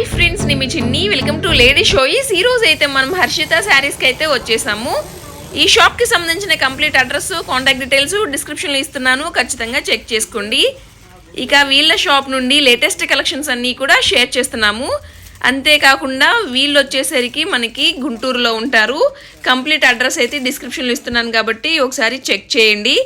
Hi friends నేను మీ చిన్ని. Welcome to lady షోయిస్ ఈ రోజు అయితే మనం హర్షిత శారీస్కి అయితే వచ్చేసాము. ఈ షాప్కి సంబంధించిన కంప్లీట్ అడ్రస్ కాంటాక్ట్ డీటెయిల్స్ డిస్క్రిప్షన్లో ఇస్తున్నాను. ఖచ్చితంగా చెక్ చేసుకోండి. ఇక వీళ్ళ షాప్ నుండి లేటెస్ట్ కలెక్షన్స్ అన్నీ కూడా షేర్ చేస్తున్నాము. అంతేకాకుండా వీళ్ళు వచ్చేసరికి మనకి గుంటూరులో ఉంటారు. కంప్లీట్ అడ్రస్ అయితే డిస్క్రిప్షన్లో ఇస్తున్నాను కాబట్టి ఒకసారి చెక్ చేయండి.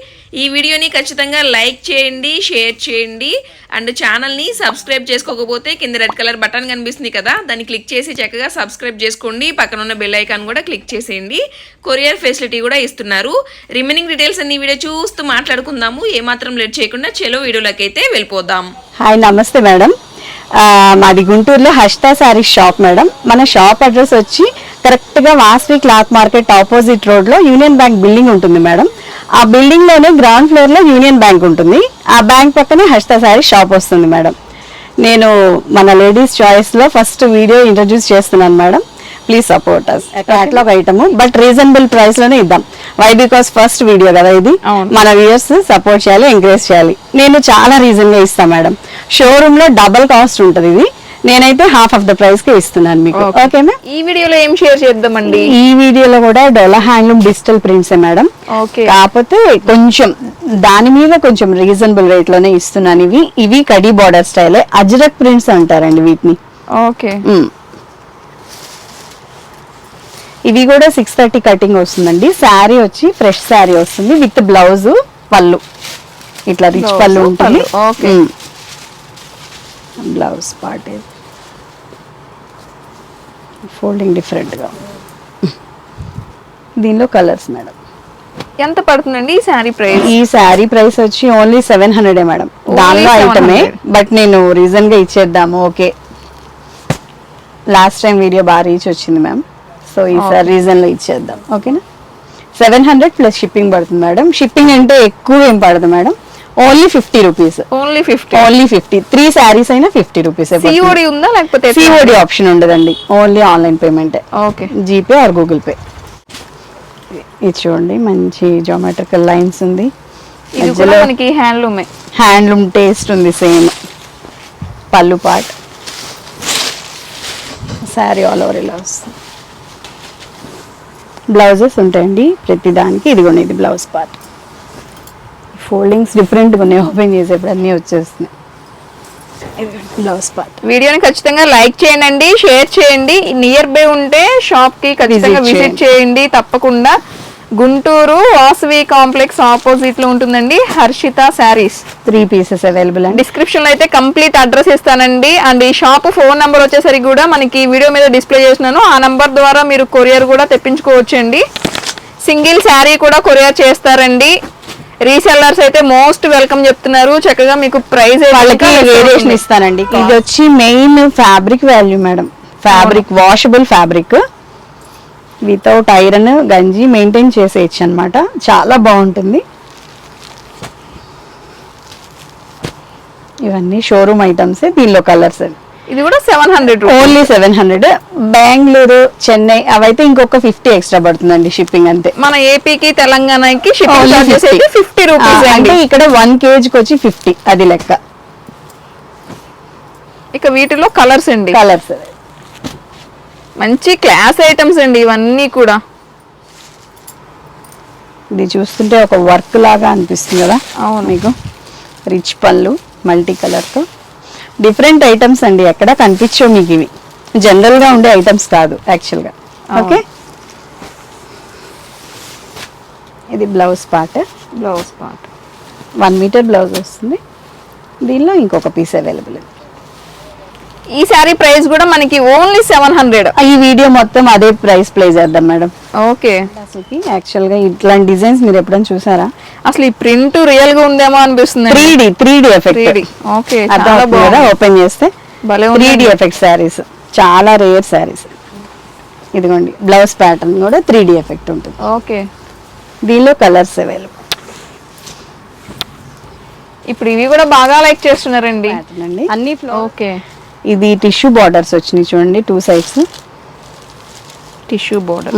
ఈ వీడియోని ఖచ్చితంగా లైక్ చేయండి షేర్ చేయండి. అండ్ ఛానల్ని సబ్స్క్రైబ్ చేసుకోకపోతే కింద రెడ్ కలర్ బటన్ కనిపిస్తుంది కదా దాన్ని క్లిక్ చేసి చక్కగా సబ్స్క్రైబ్ చేసుకోండి. పక్కన ఉన్న బెల్ ఐకాన్ కూడా క్లిక్ చేసేయండి. కొరియర్ ఫెసిలిటీ కూడా ఇస్తున్నారు. రిమైనింగ్ డీటెయిల్స్ అన్ని వీడియో చూస్తూ మాట్లాడుకుందాము. ఏమాత్రం లేట్ చేయకుండా చెలో వీడియోలోకి అయితే వెళ్ళిపోదాం. హాయ్ నమస్తే మేడం. మాది గుంటూరులో హర్షిత శారీస్ షాప్ మేడం. మన షాప్ అడ్రస్ వచ్చి కరెక్ట్గా వాస్వి క్లాత్ మార్కెట్ ఆపోజిట్ రోడ్లో యూనియన్ బ్యాంక్ బిల్డింగ్ ఉంటుంది మేడం. ఆ బిల్డింగ్లోనే గ్రౌండ్ ఫ్లోర్లో యూనియన్ బ్యాంక్ ఉంటుంది. ఆ బ్యాంక్ పక్కనే హర్షిత శారీస్ షాప్ వస్తుంది మేడం. నేను మన లేడీస్ చాయిస్లో ఫస్ట్ వీడియో ఇంట్రడ్యూస్ చేస్తున్నాను madam. Please support us catalogue item but reasonable ప్రైస్లోనే ఇద్దాం. వై బికాస్ ఫస్ట్ వీడియో కదా ఇది. మన వ్యూయర్స్ సపోర్ట్ చేయాలి ఎంకరేజ్ చేయాలి. నేను చాలా రీజన్గా ఇస్తాను మేడం షోరూమ్లో డబల్ కాస్ట్ ఉంటుంది ఇది. నేనైతే హాఫ్ ఆఫ్ ద ప్రైస్కి ఇస్తున్నాను మీకు. ఓకే మ్యామ్ ఈ వీడియోలో ఏం షేర్ చేద్దామండి? ఈ వీడియోలో కూడా Dola handloom digital prints madam okay కాకపోతే కొంచెం దాని మీద కొంచెం రీజనబుల్ రేట్లోనే ఇస్తున్నాను ఇవి. ఇవి కడీ బార్డర్ స్టైల్ అజ్రక్ ప్రింట్స్ అంటారండి వీటిని. Okay hmm. ఇవి కూడా సిక్స్ థర్టీ కటింగ్ వస్తుందండి. శారీ వచ్చి ఫ్రెష్ శారీ వస్తుంది విత్ బ్లౌజ్ పళ్ళు. ఇట్లా రిచ్ పళ్ళు ఉంటుంది. బ్లౌజ్ పార్ట్ ఫోల్డింగ్ డిఫరెంట్గా దీనిలో కలర్స్ మేడం ఎంత పడుతుందండి ఈ శారీ ప్రైస్? ఈ శారీ ప్రైస్ వచ్చి ఓన్లీ సెవెన్ హండ్రెడ్ మేడం దానిలో 700. ఐటమే బట్ నేను రీజన్గా ఇచ్చేద్దాము. ఓకే లాస్ట్ టైం వీడియో బాగా రీచ్ వచ్చింది మ్యామ్ సో ఈసారి రీజన్లో ఇచ్చేద్దాం. ఓకేనా సెవెన్ హండ్రెడ్ ప్లస్ షిప్పింగ్ పడుతుంది మేడం. షిప్పింగ్ అంటే ఎక్కువ ఏం పడదు madam. Only fifty rupees only fifty only fifty three sarees అయినా ఫిఫ్టీ రూపీస్ సిఓడి ఉందా లేకపోతే సిఓడి ఆప్షన్ ఉండదండి. Only online పేమెంటే okay GPay or Google Pay ఇది చూడండి మంచి జామెట్రికల్ లైన్స్ ఉంది. మనకి హ్యాండ్లూమే హ్యాండ్లూమ్ టేస్ట్ ఉంది సేమ్ పళ్ళు పాట్ శారీ ఆల్ ఓవర్ ఇలా వస్తుంది. బ్లౌజెస్ ఉంటాయండి ప్రతి దానికి ఇదిగోండి ఇది బ్లౌజ్ పార్ట్. ఫోల్డింగ్స్ డిఫరెంట్గా ఉన్నాయి. ఓపెన్ చేసేప్పుడు అన్నీ వచ్చేస్తున్నాయి. Blouse part. వీడియోని ఖచ్చితంగా లైక్ చేయండి షేర్ చేయండి. నియర్ బై ఉంటే షాప్కి ఖచ్చితంగా విజిట్ చేయండి తప్పకుండా. గుంటూరు వాసవి కాంప్లెక్స్ ఆపోజిట్లో ఉంటుందండి Harshitha sarees. Three pieces available అండి. డిస్క్రిప్షన్లో అయితే కంప్లీట్ అడ్రస్ ఇస్తానండి. అండ్ ఈ షాప్ ఫోన్ నంబర్ వచ్చేసరికి కూడా మనకి వీడియో మీద డిస్ప్లే చేసినాను ఆ నంబర్ ద్వారా మీరు కొరియర్ కూడా తెప్పించుకోవచ్చండి. సింగిల్ శారీ కూడా కొరియర్ చేస్తారండి. రీసెల్లర్స్ అయితే మోస్ట్ వెల్కమ్ చెప్తున్నారు. చక్కగా మీకు ప్రైస్ వాళ్ళకి వేరియేషన్ ఇస్తానండి. ఇది వచ్చి main fabric value madam. Fabric washable fabric without iron గంజి మెయింటైన్ చేసేయచ్చు అనమాట చాలా బాగుంటుంది. ఇవన్నీ షోరూమ్ ఐటమ్స్ దీనిలో కలర్స్ ఇది కూడా seven hundred only seven hundred Bengaluru Chennai అవైతే ఇంకొక ఫిఫ్టీ ఎక్స్ట్రా పడుతుందండి షిప్పింగ్ అంతే. మన ఏపీకి తెలంగాణకి షిప్పింగ్ Only చార్జెస్ 50. అయితే ఫిఫ్టీ రూపీస్ అంటే ఇక్కడ వన్ కేజీకి వచ్చి ఫిఫ్టీ అది లెక్క. ఇక వీటిలో కలర్స్ అండి. కలర్స్ మంచి క్లాస్ ఐటమ్స్ అండి ఇవన్నీ కూడా. ఇది చూస్తుంటే ఒక వర్క్ లాగా అనిపిస్తుంది కదా? అవును. మీకు? రిచ్ పళ్ళు మల్టీ కలర్తో డిఫరెంట్ ఐటమ్స్ అండి ఎక్కడ కనిపించవు మీకు ఇవి. జనరల్గా ఉండే ఐటమ్స్ కాదు యాక్చువల్గా. ఓకే? ఇది blouse part. Blouse part. One metre blouse వస్తుంది. దీనిలో ఇంకొక పీస్ అవైలబుల్ ఈ శారీ ప్రైస్ కూడా మనకి ఓన్లీ సెవెన్ హండ్రెడ్. ఈ వీడియో మొత్తం అదే ప్రైస్ ప్లే చేద్దాం మేడం. ఓకే. అసలుకి యాక్చువల్గా ఇట్లాంటి డిజైన్స్ మీరు ఎప్పుడైనా చూసారా? అసలు ఈ ప్రింట్ రియల్గా ఉందేమో అనిపిస్తుంది. Three D three D effect okay open చేస్తే? భలే త్రీ. D effect saris. చాలా రేర్ శారీస్. ఇదిగోండి బ్లౌజ్ ప్యాటర్న్ కూడా త్రీ డి ఎఫెక్ట్ ఉంటుంది. ఓకే. దీనిలో కలర్స్ అవైలబుల్ ఇప్పుడు ఇవి కూడా బాగా లైక్ చేస్తున్నారండి. అన్ని ఓకే. ఇది టిష్యూ బార్డర్స్ వచ్చినాయి చూడండి టూ సైడ్స్ టిష్యూ బోర్డర్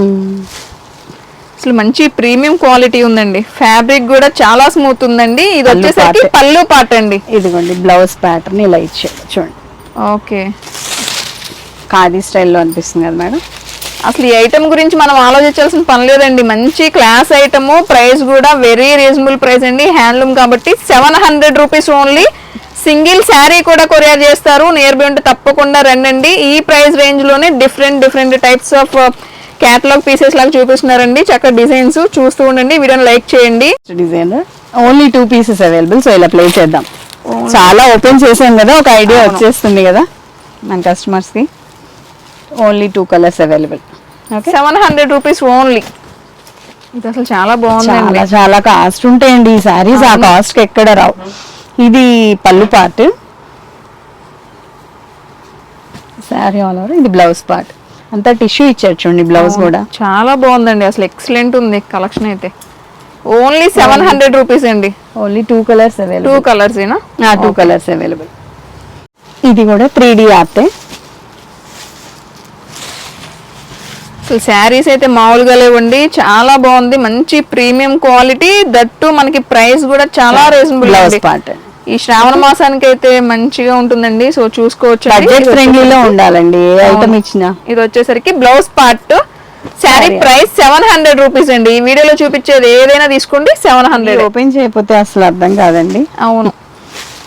అసలు మంచి ప్రీమియం క్వాలిటీ ఉందండి. ఫ్యాబ్రిక్ కూడా చాలా స్మూత్ ఉందండి. ఇది వచ్చేసరికి. పళ్ళు పాట అండి ఇదిగోండి బ్లౌజ్ ప్యాటర్న్ ఇలా ఇచ్చాడు చూడండి. ఓకే. ఖాదీ స్టైల్లో అనిపిస్తుంది కదా మేడం? అసలు ఈ ఐటమ్ గురించి మనం ఆలోచించాల్సిన పని లేదండి. మంచి క్లాస్ ఐటమ్ ప్రైస్ కూడా వెరీ రీజనబుల్ ప్రైస్ అండి. హ్యాండ్లూమ్ కాబట్టి seven hundred rupees only single sari కూడా కొరియర్ చేస్తారు. నియర్ బై ఉంటే తప్పకుండా రండి ఈ price రేంజ్లోనే different different types of catalogue pieces లాగా చూపిస్తున్నారండి. చక్కగా డిజైన్స్ చూస్తూ ఉండండి. వీడియోని లైక్ చేయండి. Design only two pieces available so ఇలా ప్లే చేద్దాం. చాలా ఓపెన్ చేసాం కదా ఒక ఐడియా వచ్చేస్తుంది కదా. మన కస్టమర్స్కి only two colours available okay seven hundred rupees only ఇది అసలు చాలా బాగుందండి. చాలా చాలా కాస్ట్ ఉంటాయండి ఈ సారీస్ ఆ కాస్ట్ ఎక్కడ రావు. ఇది pallu part. Sari all over ఇది బ్లౌజ్ పార్ట్ అంతా టిష్యూ ఇచ్చారు చూడండి బ్లౌజ్ కూడా. చాలా బాగుందండి. అసలు ఎక్సలెంట్ ఉంది కలెక్షన్ అయితే. ఓన్లీ సెవెన్ హండ్రెడ్ రూపీస్ అండి. Only two colours two available colours ఏనా? టూ కలర్స్ అవైలబుల్ ఇది కూడా త్రీ డి ఆర్టే అసలు శారీస్ అయితే మామూలుగా లేవండి. చాలా బాగుంది. మంచి ప్రీమియం క్వాలిటీ దట్టు మనకి ప్రైస్ కూడా చాలా రీజనబుల్ బ్లౌజ్ పార్ట్ ఈ శ్రావణ మాసానికి అయితే మంచిగా ఉంటుందండి. సో చూసుకోవచ్చు బడ్జెట్ ఫ్రెండ్లీలో ఉండాలండి. ఐటమ్ ఇచ్చినా. ఇది వచ్చేసరికి blouse part sari price seven hundred rupees అండి. ఈ వీడియోలో చూపించేది ఏదైనా తీసుకోండి సెవెన్ హండ్రెడ్. ఓపెన్ చేయకపోతే అసలు అర్థం కాదండి. అవును.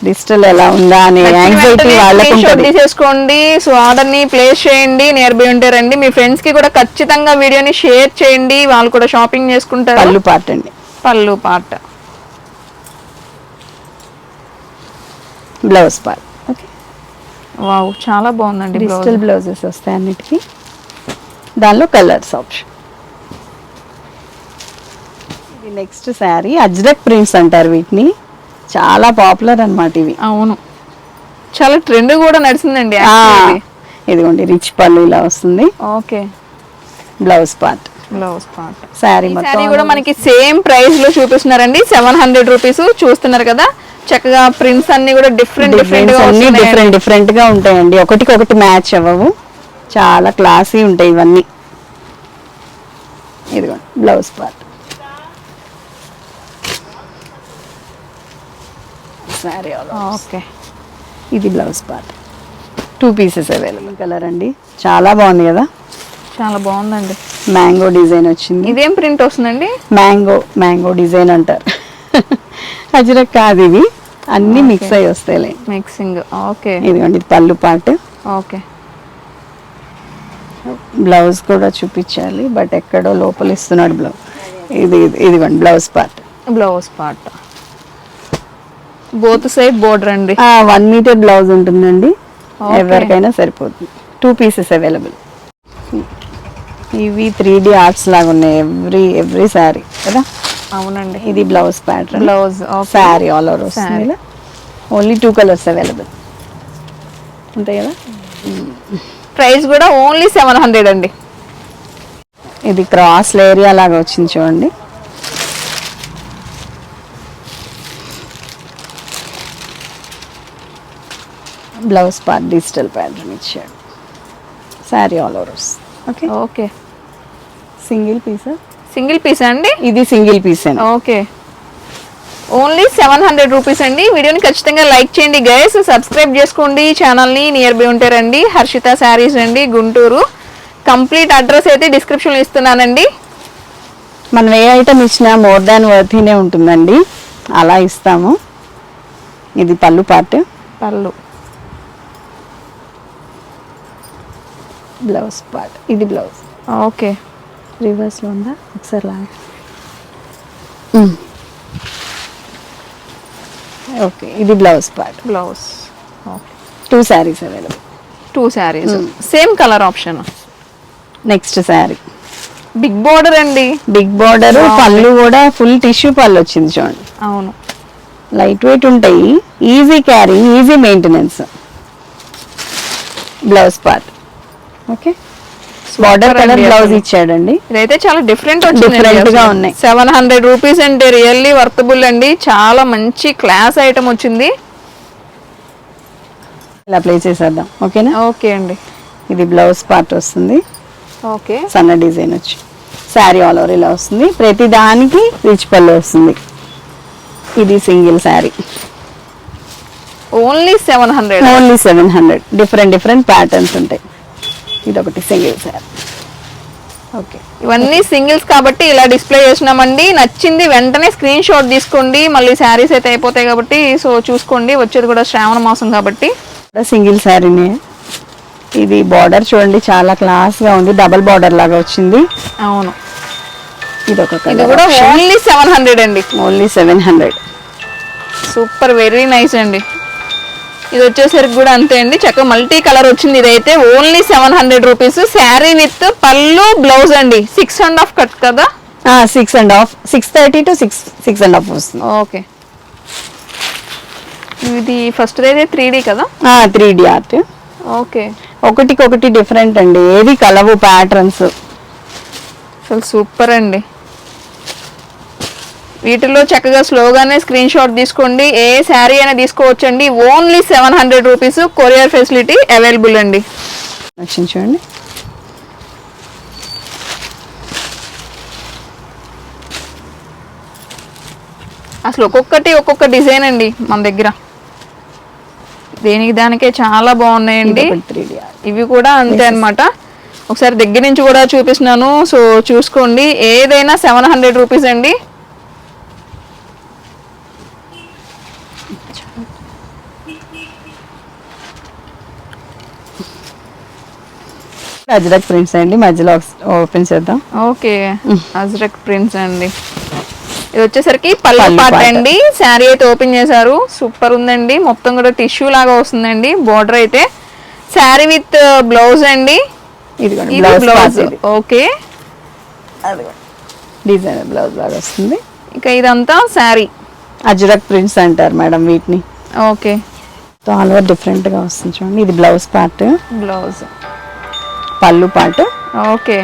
డిజిటల్ ఎలా ఉందా అనే యాంగ్జైటీ వాళ్ళకు ఉంటుంది. తీసేసుకోండి. సో ఆర్డర్ని ప్లేస్ చేయండి నియర్ బై ఉంటే రండి. మీ ఫ్రెండ్స్కి కూడా ఖచ్చితంగా వీడియోని షేర్ చేయండి. వాళ్ళు కూడా షాపింగ్ చేసుకుంటారు. పళ్ళు పార్ట్ అండి. Pallu part. Blouse part. Okay. Wow చాలా బాగుందండి డిజిటల్ బ్లౌజెస్ వస్తాయి అన్నిటికి. దానిలో కలర్స్ ఆప్షన్. ఇది నెక్స్ట్ శారీ అజ్రక్ ప్రింట్స్ అంటారు వీటిని. చాలా పాపులర్ అన్నమాట ఇవి. అవును. చాలా ట్రెండ్ కూడా నడిచిందండి ఇదిగోండి రిచ్ పళ్ళు ఇలా వస్తుంది. Okay. Blouse part blouse part sari కూడా మనకి సేమ్ ప్రైస్లో చూపిస్తున్నారండి. సెవెన్ హండ్రెడ్ రూపీస్ చూస్తున్నారు కదా. చక్కగా ప్రింట్స్ అన్ని కూడా డిఫరెంట్ డిఫరెంట్ అన్ని. డిఫరెంట్ డిఫరెంట్గా ఉంటాయండి. ఒకటికి ఒకటి మ్యాచ్ అవ్వవు. చాలా క్లాసీ ఉంటాయి ఇవన్నీ. ఇదిగోండి బ్లౌజ్ పార్ట్ సారీ ఓకే ఇది blouse part two pieces available colour అండి. చాలా బాగుంది కదా? చాలా బాగుందండి. మ్యాంగో డిజైన్ వచ్చింది. ఇదేం ప్రింట్ వస్తుందండి? మ్యాంగో మ్యాంగో డిజైన్ అంటారు. అజరక్ కాదు ఇవి. అన్ని మిక్స్ అయ్యి వస్తాయిలే. మిక్సింగ్. ఓకే. ఇదిగోండి ఇది పళ్ళు పార్ట్ ఓకే. బ్లౌజ్ కూడా చూపించాలి బట్ ఎక్కడో లోపల ఇస్తున్నాడు బ్లౌజ్ ఇది ఇది- ఇదిగోండి blouse part. Blouse part. Both side border అండి. వన్ మీటర్ బ్లౌజ్ ఉంటుందండి. ఎవరికైనా సరిపోతుంది. టూ పీసెస్ అవైలబుల్ ఇవి త్రీ డి ఆర్ట్స్ లాగా ఉన్నాయి ఎవ్రీ ఎవ్రీ శారీ కదా? అవునండి. ఇది blouse pattern blouse sari all over వస్తుంది. ఓన్లీ టూ కలర్స్ అవైలబుల్ అంతే కదా? ప్రైస్ కూడా ఓన్లీ సెవెన్ హండ్రెడ్ అండి. ఇది క్రాస్ ఏరియా లాగా వచ్చింది చూడండి. బ్లౌజ్ పార్ట్ డిజిటల్ ప్యాటర్న్ ఇచ్చాడు. Sari all overs okay. Okay single piece single piece అండి? ఇది సింగిల్ పీస్ అండి. Okay. Only seven hundred rupees అండి. వీడియోని ఖచ్చితంగా లైక్ చేయండి గైస్. సబ్స్క్రైబ్ చేసుకోండి. ఛానల్ని నియర్ బై ఉంటే రండి. హర్షిత శారీస్ అండి గుంటూరు. కంప్లీట్ అడ్రస్ అయితే డిస్క్రిప్షన్లో ఇస్తున్నానండి. మనం ఏ ఐటమ్ ఇచ్చినా మోర్ దాన్ వర్తీనే ఉంటుందండి. అలా ఇస్తాము. ఇది pallu part. Pallu. Blouse part. ఇది బ్లౌజ్. ఓకే. రివర్స్లో ఉందా? ఒకసారి లాగా. ఓకే ఇది blouse part. Blouse. Okay. Two saris available. Two saris. Same colour option. Next sari. Big border అండి. బిగ్ బార్డర్ పళ్ళు కూడా ఫుల్ టిష్యూ పళ్ళు వచ్చింది చూడండి. అవును. లైట్ వెయిట్ ఉంటాయి easy carrying easy maintenance. Blouse part. Okay? Border colour blouse. ఇచ్చాడండి. ఇదైతే చాలా different Different గా ఉన్నాయి. సెవెన్ హండ్రెడ్ రూపీస్ అంటే రియల్లీ వర్తబుల్ అండి. చాలా మంచి క్లాస్ ఐటమ్ వచ్చింది. ఇలా ప్లే చేసేద్దాం. ఓకేనా? ఓకే అండి. ఇది బ్లౌజ్ పార్ట్ వస్తుంది. ఓకే సన్న డిజైన్ వచ్చి. శారీ ఆల్ ఓవర్ ఇలా వస్తుంది. ప్రతి దానికి రిచ్ పళ్ళు వస్తుంది. ఇది single sari only seven hundred only seven hundred different different patterns ఉంటాయి. ఇది ఒకటి సింగిల్ సార్. ఓకే. ఇవన్నీ సింగిల్స్ కాబట్టి ఇలా డిస్ప్లే చేసినామండి. నచ్చింది వెంటనే స్క్రీన్ షాట్ తీసుకోండి. మళ్ళీ శారీస్ అయితే అయిపోతాయి కాబట్టి సో చూసుకోండి. వచ్చేది కూడా శ్రావణ మాసం కాబట్టి. సింగిల్ శారీనే. ఇది బార్డర్ చూడండి చాలా క్లాస్గా ఉంది. డబల్ బార్డర్ లాగా వచ్చింది. అవును. ఇది ఒక ఇది కూడా ఓన్లీ సెవెన్ హండ్రెడ్ అండి. Only seven hundred. Super very nice అండి. ఇది వచ్చేసరికి కూడా అంతే అండి. చక్కగా మల్టీ కలర్ వచ్చింది. ఇదైతే only seven hundred rupees. Sari with pallu blouse అండి. సిక్స్ అండ్ హాఫ్ కట్ కదా? Six and half. Six thirty to six six and half వస్తుంది. ఓకే. ఇది ఫస్ట్ అయితే త్రీ డీ కదా? Three D art. ఓకే. ఒకటికి ఒకటి డిఫరెంట్ అండి. ఏది కలవు ప్యాటర్న్స్ అసలు సూపర్ అండి. వీటిలో చక్కగా స్లోగానే స్క్రీన్ షాట్ తీసుకోండి. ఏ శారీ అయినా తీసుకోవచ్చండి. Only seven hundred rupees courier facility available అండి. చూడండి. అసలు ఒక్కొక్కటి ఒక్కొక్క డిజైన్ అండి మన దగ్గర. దేనికి దానికే చాలా బాగున్నాయండి. ఇవి కూడా అంతే అన్నమాట. ఒకసారి దగ్గర నుంచి కూడా చూపిస్తున్నాను. సో చూసుకోండి. ఏదైనా సెవెన్ హండ్రెడ్ రూపీస్ అండి. అజ్రక్ ప్రింట్స్ అండి. మధ్యలో ఓపెన్ చేద్దాం. ఓకే. అజ్రక్ ప్రింట్స్ అండి. ఇది వచ్చేసరికి పళ్ళు పాట. అండి. శారీ అయితే ఓపెన్ చేశారు. సూపర్ ఉందండి. మొత్తం కూడా టిష్యూ లాగా వస్తుందండి. బార్డర్ అయితే శారీ విత్ బ్లౌజ్ అండి. ఇది blouse part okay. Design blouse లాగా వస్తుంది. ఇంకా ఇదంతా శారీ. అజ్రక్ ప్రింట్స్ అంటారు మేడం వీటిని. ఓకే. ఆల్ ఓవర్ డిఫరెంట్గా వస్తుంది చూడండి. ఇది blouse part. Blouse. Pallu part okay.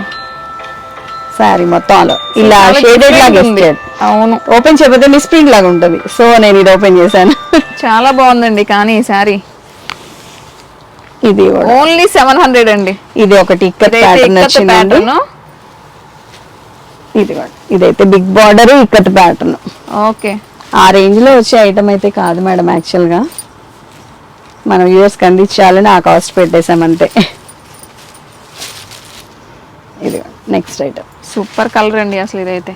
Sari మొత్తం ఆల్ ఇలా షేడెడ్ లాగా అవును. ఓపెన్ చేయకపోతే మిస్ ప్రింట్ లాగా ఉంటుంది. సో నేను ఇది ఓపెన్ చేశాను. చాలా బాగుందండి కానీ ఈ శారీ ఇది. ఓన్లీ సెవెన్ హండ్రెడ్ అండి. ఇది ఒకటి ప్యాటర్న్ వచ్చిందండి. ఇది. ఇదైతే big border ikat pattern okay. ఆ రేంజ్లో వచ్చే ఐటమ్ అయితే కాదు మేడం యాక్చువల్గా. మనం యూఎస్ అందించాలని ఆ కాస్ట్ పెట్టేసాం అంతే ఇది నెక్స్ట్ ఐటమ్ సూపర్ కలర్ అండి అసలు ఇదైతే.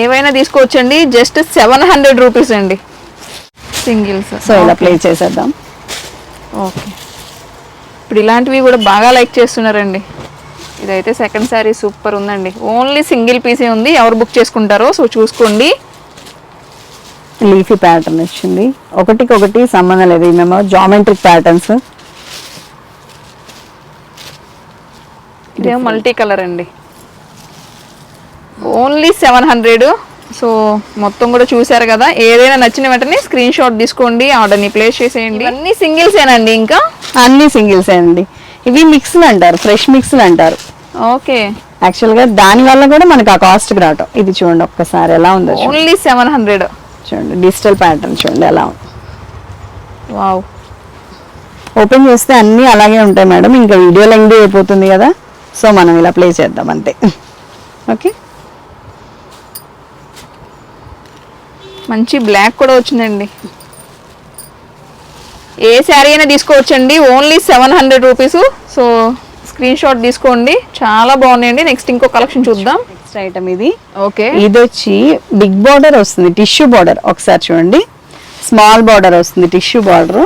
ఏవైనా తీసుకోవచ్చండి జస్ట్ సెవెన్ హండ్రెడ్ రూపీస్ అండి. సింగిల్స్. సో ఇలా ప్లే చేసేద్దాం. ఓకే. ఇప్పుడు ఇలాంటివి కూడా బాగా లైక్ చేస్తున్నారండి. ఇదైతే సెకండ్ శారీ సూపర్ ఉందండి. ఓన్లీ సింగిల్ పీసే ఉంది ఎవరు బుక్ చేసుకుంటారో సో చూసుకోండి. లీఫీ ప్యాటర్న్ వచ్చింది. ఒకటికి ఒకటి సంబంధం లేదు మేము జామెట్రిక్ ప్యాటర్న్స్. ఇదేమో మల్టీ కలర్ అండి. ఓన్లీ సెవెన్ హండ్రెడ్ సో మొత్తం కూడా చూసారు కదా? ఏదైనా నచ్చిన వెంటనే స్క్రీన్ షాట్ తీసుకోండి ఆర్డర్ని ప్లేస్ చేసేయండి. అన్ని సింగిల్స్ ఏనండి ఇంకా? అన్ని సింగిల్స్ అండి. ఇవి మిక్స్లు అంటారు ఫ్రెష్ మిక్స్లు అంటారు. ఓకే. యాక్చువల్గా దాని వల్ల కూడా మనకు ఆ కాస్ట్ రావటం. ఇది చూడండి ఒక్కసారి ఎలా ఉందో. ఓన్లీ సెవెన్ హండ్రెడ్ చూడండి డిజిటల్ ప్యాటర్న్ చూడండి ఎలా ఉంది. వావ్ ఓపెన్ చేస్తే అన్నీ అలాగే ఉంటాయి మేడం. ఇంకా వీడియో లెంగ్త్ అయిపోతుంది కదా? సో మనం ఇలా ప్లే చేద్దాం అంతే. ఓకే మంచి బ్లాక్ కూడా వచ్చిందండి. ఏ శారీ అయినా తీసుకోవచ్చండి. Only seven hundred rupees so screenshot తీసుకోండి. చాలా బాగున్నాయండి. నెక్స్ట్ ఇంకో కలెక్షన్ చూద్దాం. నెక్స్ట్ ఐటమ్ ఇది. ఓకే ఇది వచ్చి బిగ్ బార్డర్ వస్తుంది. టిష్యూ బార్డర్ ఒకసారి చూడండి. స్మాల్ బార్డర్ వస్తుంది. టిష్యూ బార్డర్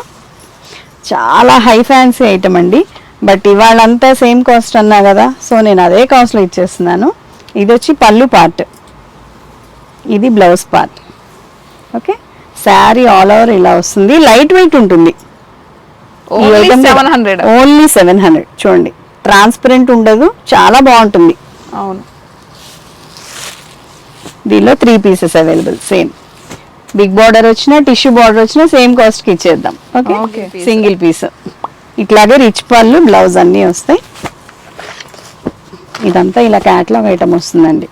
చాలా హై ఫ్యాన్సీ ఐటమ్ అండి. బట్ ఇవాళంతా సేమ్ కాస్ట్ అన్నా కదా సో నేను అదే కాస్ట్లో ఇచ్చేస్తున్నాను. ఇది వచ్చి పళ్ళు పార్ట్ ఇది blouse part okay sari all over ఇలా వస్తుంది. లైట్ వెయిట్ ఉంటుంది. ఓన్లీ సెవెన్ హండ్రెడ్ చూడండి. ట్రాన్స్పరెంట్ ఉండదు. చాలా బాగుంటుంది. అవును. దీనిలో three pieces available same big border వచ్చినా టిష్యూ బార్డర్ వచ్చినా సేమ్ కాస్ట్కి ఇచ్చేద్దాం. ఓకే. సింగిల్ పీస్ ఇట్లాగే రిచ్ పళ్ళు బ్లౌజ్ అన్నీ వస్తాయి. ఇదంతా ఇలా క్యాట్లాగ్ ఐటమ్ వస్తుందండి.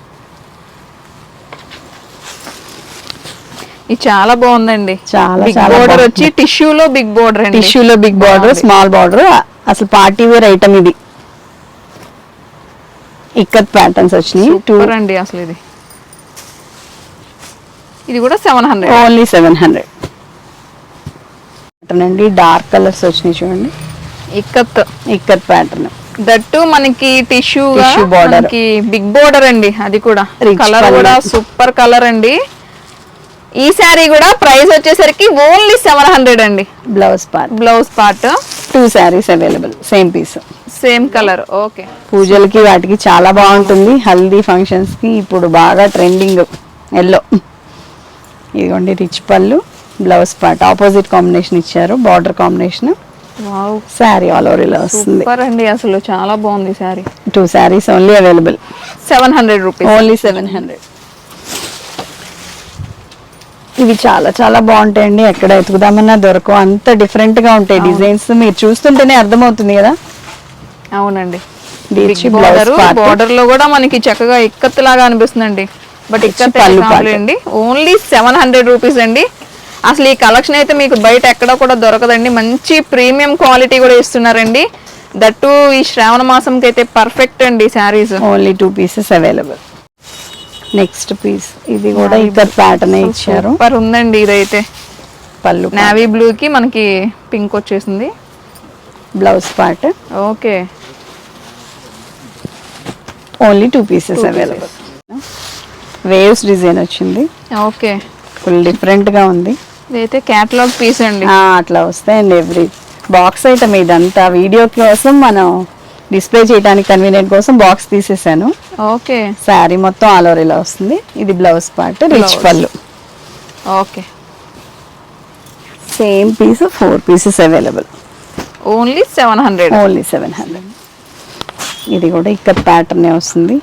ఇది చాలా బాగుందండి. చాలా, బోర్డర్. వచ్చి టిష్యూలో బిగ్ బోర్డర్ టిష్యూలో బిగ్ బార్డర్ స్మాల్ బార్డర్ అసలు పార్టీ వేర్ ఐటమ్ ఇది. ఇక్కత్ ప్యాటర్న్స్ వచ్చినాయి. టూ సూపర్ అండి అసలు ఇది. ఇది కూడా seven hundred only seven hundred అండి డార్క్ కలర్స్ వచ్చినాయి చూడండి. ఇక్కత్ ఇక్కత్ ప్యాటర్న్ దట్టు మనకి టిష్యూ. మనకి బిగ్ బోర్డర్ అండి అది కూడా. కలర్. కూడా సూపర్ కలర్ అండి. ఈ శారీ కూడా ప్రైస్ వచ్చేసరికి ఓన్లీ సెవెన్ హండ్రెడ్ అండి. Blouse part blouse part two saris available same piece same colour okay పూజలకి వాటికి చాలా బాగుంటుంది. హల్దీ ఫంక్షన్స్కి ఇప్పుడు బాగా ట్రెండింగ్ ఎల్లో ఇదిగోండి rich pallu blouse part opposite combination ఇచ్చారు border combination sari all over ఇలా వస్తుంది. సూపర్ అండి అసలు చాలా బాగుంది sari two saris only available seven hundred rupees only seven hundred ఇవి చాలా చాలా బాగుంటాయండి. ఎక్కడ ఎతుకుదామన్నా దొరకవు. అంత డిఫరెంట్గా ఉంటాయి డిజైన్స్ మీరు చూస్తుంటేనే అర్థమవుతుంది కదా? అవునండి. బార్డర్లో కూడా మనకి చక్కగా ఇక్కత్ లాగా అనిపిస్తుందండి బట్ ఇక్కత్. అండి. ఓన్లీ సెవెన్ హండ్రెడ్ రూపీస్ అండి. అసలు ఈ కలెక్షన్ అయితే మీకు బయట ఎక్కడ కూడా దొరకదండి. మంచి ప్రీమియం క్వాలిటీ కూడా ఇస్తున్నారండి. దట్టు ఈ శ్రావణ మాసంకి అయితే పర్ఫెక్ట్ అండి saris only two pieces available next piece ఇది కూడా ఇక్కడ ప్యాటర్న్ ఇచ్చారు. సూపర్ ఉందండి ఇదైతే. పళ్ళు నావీ బ్లూ కి మనకి పింక్ వచ్చేసింది. Blouse part okay only two pieces available waves design వచ్చింది. ఓకే ఫుల్ డిఫరెంట్గా ఉంది. ఇదైతే క్యాటలాగ్ పీస్ అండి. అట్లా వస్తాయండి ఎవ్రీ బాక్స్ ఐటమ్ ఇదంతా వీడియో కోసం మనం డిస్ప్లే చేయడానికి కన్వీనియంట్ కోసం బాక్స్ తీసేసాను. ఓకే. శారీ మొత్తం ఆల్ ఓవర్ ఇలా వస్తుంది. ఇది blouse part rich. Pallu. Okay. Same piece four pieces available only seven hundred only seven hundred ఇది కూడా ఇక్కడ ప్యాటర్నే వస్తుంది.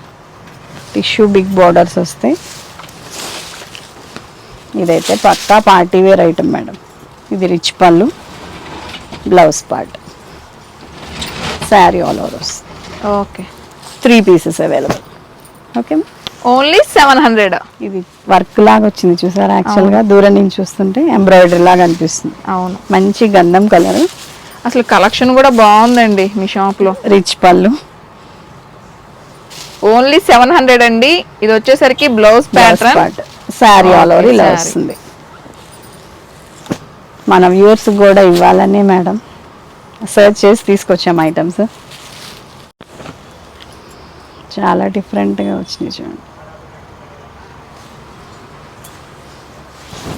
టిష్యూ బిగ్ బార్డర్స్ వస్తాయి. ఇదైతే పక్కా పార్టీ వేర్ ఐటమ్ మేడం. ఇది rich pallu blouse part. Sari all over okay. Three pieces available. Okay only seven hundred. ఇది work లాగా వచ్చింది చూసారా? యాక్చువల్గా దూరం నుంచి చూస్తుంటే ఎంబ్రాయిడరీ లాగా అనిపిస్తుంది. అవును. మంచి గంధం కలర్. అసలు కలెక్షన్ కూడా బాగుందండి మీ షాప్లో రిచ్ పళ్ళు. ఓన్లీ సెవెన్ హండ్రెడ్ అండి. ఇది వచ్చేసరికి blouse pattern. Sari all over ఇలా. వస్తుంది. మన వ్యూవర్స్ కూడా ఇవ్వాలని మేడం. సర్చ్ చేసి తీసుకొచ్చాం ఐటమ్స్ చాలా డిఫరెంట్గా వచ్చినాయి చూడండి.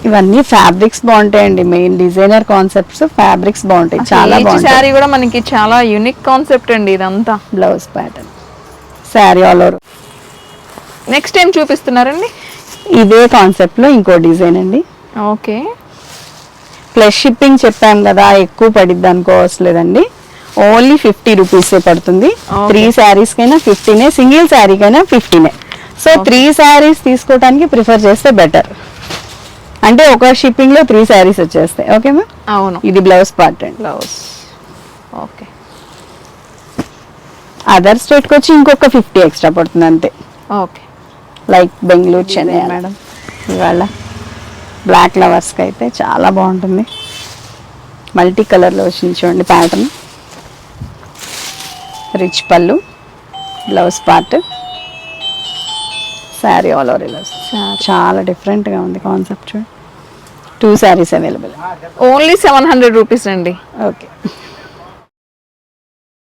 ఇవన్నీ ఫ్యాబ్రిక్స్ బాగుంటాయండి. మెయిన్ డిజైనర్ కాన్సెప్ట్స్ ఫ్యాబ్రిక్స్ బాగుంటాయి. చాలా బాగుంటాయి. శారీ కూడా మనకి చాలా యూనిక్ కాన్సెప్ట్ అండి ఇదంతా. Blouse pattern sari all over next time చూపిస్తున్నారండి? ఇదే కాన్సెప్ట్లో ఇంకో డిజైన్ అండి. ఓకే. ప్లస్ షిప్పింగ్ చెప్పాం కదా ఎక్కువ పడిద్ది అనుకోవట్లేదండి. ఓన్లీ ఫిఫ్టీ రూపీసే పడుతుంది. త్రీ శారీస్ కైనా ఫిఫ్టీనే సింగిల్ శారీ కైనా ఫిఫ్టీనే సో త్రీ శారీస్ తీసుకోవడానికి ప్రిఫర్ చేస్తే బెటర్ అంటే ఒక షిప్పింగ్లో త్రీ శారీస్ వచ్చేస్తాయి. ఓకే మ్యామ్ అవును. ఇది బ్లౌజ్ పార్ట్ అండి. Blouse okay. అదర్ స్టేట్కి వచ్చి ఇంకొక ఫిఫ్టీ ఎక్స్ట్రా పడుతుంది అంతే. Okay. Like Bengaluru Chennai madam. ఇవాళ బ్లాక్ లవర్స్కి అయితే చాలా బాగుంటుంది. మల్టీ కలర్లో వచ్చింది చూడండి pattern. Rich pallu blouse part. Sari all over ఇలా. చాలా డిఫరెంట్గా ఉంది concept two saris available only seven hundred rupees అండి. ఓకే.